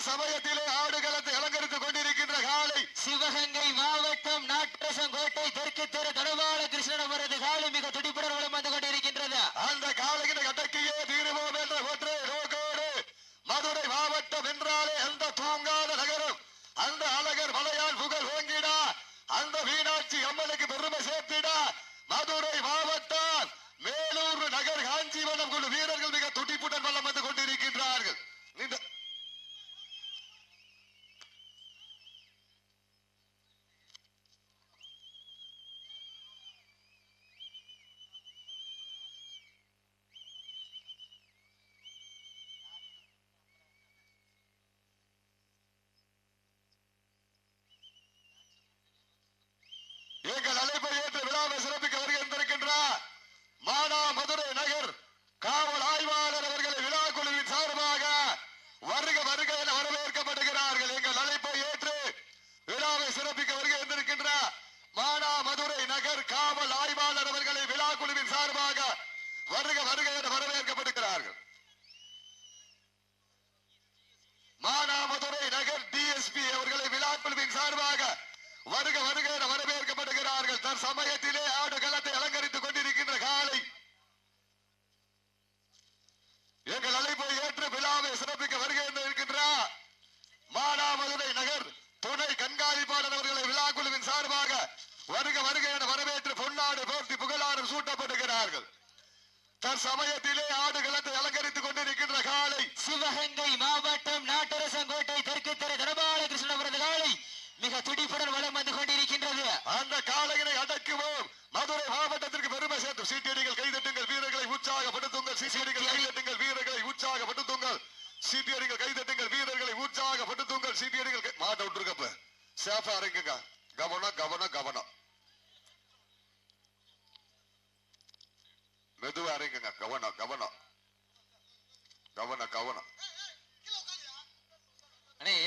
தற்சமயத்திலே ஆடுகளத்தை அலங்கரித்துக் கொண்டிருக்கின்ற காலை சிவகங்கை மாவட்டம் நாட்டரசங்கோட்டை தெற்கு தெரு தனபால கிருஷ்ணன் அவரது காலை மிக துடிப்புடன் வந்து கொண்டிருக்கின்றது. அந்த காலையினை அடக்கியே தீருவோம் என்ற ஒற்றை நோக்கோடு மதுரை மாவட்டம் என்றாலே அந்த தூங்காத நகரம். அந்த அழகர் மலையால் புகழ் ஓங்கிடா அந்த மீனாட்சி அம்மனுக்கு பெருமை சேர்த்திடா மதுரை மாவட்டம் மேலூர் நகர் காஞ்சிவனம் குழு வீரர்கள் மிக துடிப்புடன் வல்லம் வந்து கொண்டிருக்கின்றார்கள் இந்த எங்கள் அழைப்பை ஏற்று விழாவை சிறப்பிக்க வருகின்றிருக்கின்றார் மானா மதுரை நகர் காவல் ஆய்வாளர் அவர்களை விழா குழுவின் சார்பாக வருக வருக என வரவேற்கப்படுகிறார்கள் எங்கள் அழைப்பை ஏற்று விழாவை சிறப்பிக்க வருகின்றிருக்கின்ற மானா மதுரை நகர் காவல் ஆய்வாளர் அவர்களை விழா குழுவின் சார்பாக வருக வருக என வரவேற்கப்படுகிறார்கள் மானாமதுரை நகர் டிஎஸ்பி அவர்களை விழா குழுவின் சார்பாக வருக வருக என வரவேற்கப்படுகிறார்கள் தற்சமயத்திலே ஆடு களத்தை அலங்கரித்துக் கொண்டிருக்கின்ற காலை எங்கள் அழைப்பை ஏற்று விழாவை சிறப்பிக்க வருகை இருக்கின்றார் மானாமதுரை நகர் துணை கண்காணிப்பாளர் அவர்களை விழா குழுவின் சார்பாக வருக வருக என வரவேற்க பொன்னாடு போர்த்தி புகழாரம் சூட்டப்படுகிறார்கள். தற்சமயத்திலே ஆடு களத்தை அலங்கரித்துக் கொண்டிருக்கின்ற காலை சிவகங்கை மாவட்டம் நாட்டரசங்கோட்டை தெற்கு தெரு தனபால கிருஷ்ணன் அவரது காலை மிக துடிப்புடன் வலம் வந்து கொண்டிருக்கின்றது. அந்த காளையினை அடக்குவோம். மதுரை மாவட்டத்திற்கு பெருமை சேர்த்து சீட்டியடிகள் கைதட்டுங்கள் வீரர்களை உற்சாகப்படுத்துங்கள் சீட்டியடிகள் கைதட்டுங்கள் வீரர்களை உற்சாகப்படுத்துங்கள். சீட்டியடிகள் கைதட்டுங்கள் வீரர்களை உற்சாகப்படுத்துங்கள் சீட்டியடிகள் மாட்ட விட்டுருக்கப்ப சேஃபா இறங்குங்க. கவனம் கவனம் கவனம். மெதுவா இறங்குங்க. கவனம் கவனம்.